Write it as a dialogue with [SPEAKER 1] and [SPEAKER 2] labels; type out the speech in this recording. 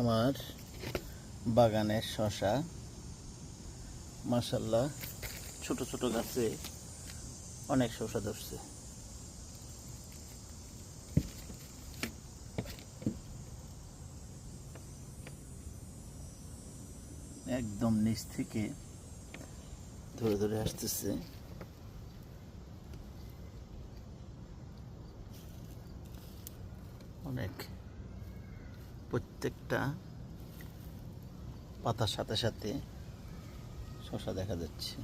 [SPEAKER 1] আমার বাগানের শশা। মাসাল্লাহ ছোট ছোট গাছে অনেক শশা ধরছে। একদম নিচ থেকে ধরে ধরে আসতেছে। অনেক প্রত্যেকটা পাতার সাথে সাথে শশা দেখা যাচ্ছে।